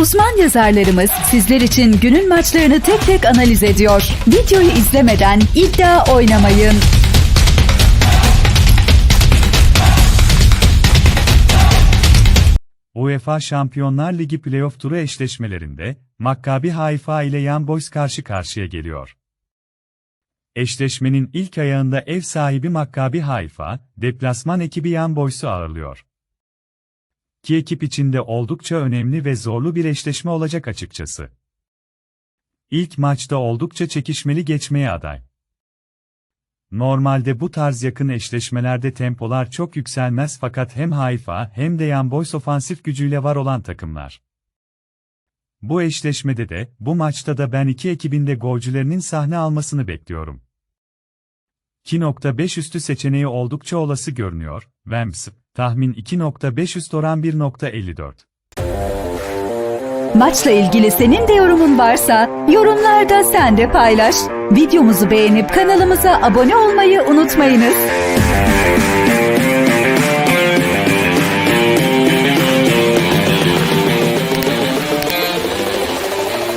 Uzman yazarlarımız sizler için günün maçlarını tek tek analiz ediyor. Videoyu izlemeden iddia oynamayın. UEFA Şampiyonlar Ligi playoff turu eşleşmelerinde Maccabi Haifa ile Young Boys karşı karşıya geliyor. Eşleşmenin ilk ayağında ev sahibi Maccabi Haifa, deplasman ekibi Young Boys'u ağırlıyor. İki ekip için de oldukça önemli ve zorlu bir eşleşme olacak açıkçası. İlk maçta oldukça çekişmeli geçmeye aday. Normalde bu tarz yakın eşleşmelerde tempolar çok yükselmez fakat hem Haifa hem de Young ofansif gücüyle var olan takımlar. Bu eşleşmede de, bu maçta da ben iki ekibin de golcülerinin sahne almasını bekliyorum. 2.5 üstü seçeneği oldukça olası görünüyor, Vems, tahmin 2.5 üst oran 1.54. Maçla ilgili senin de yorumun varsa yorumlarda sen de paylaş. Videomuzu beğenip kanalımıza abone olmayı unutmayınız.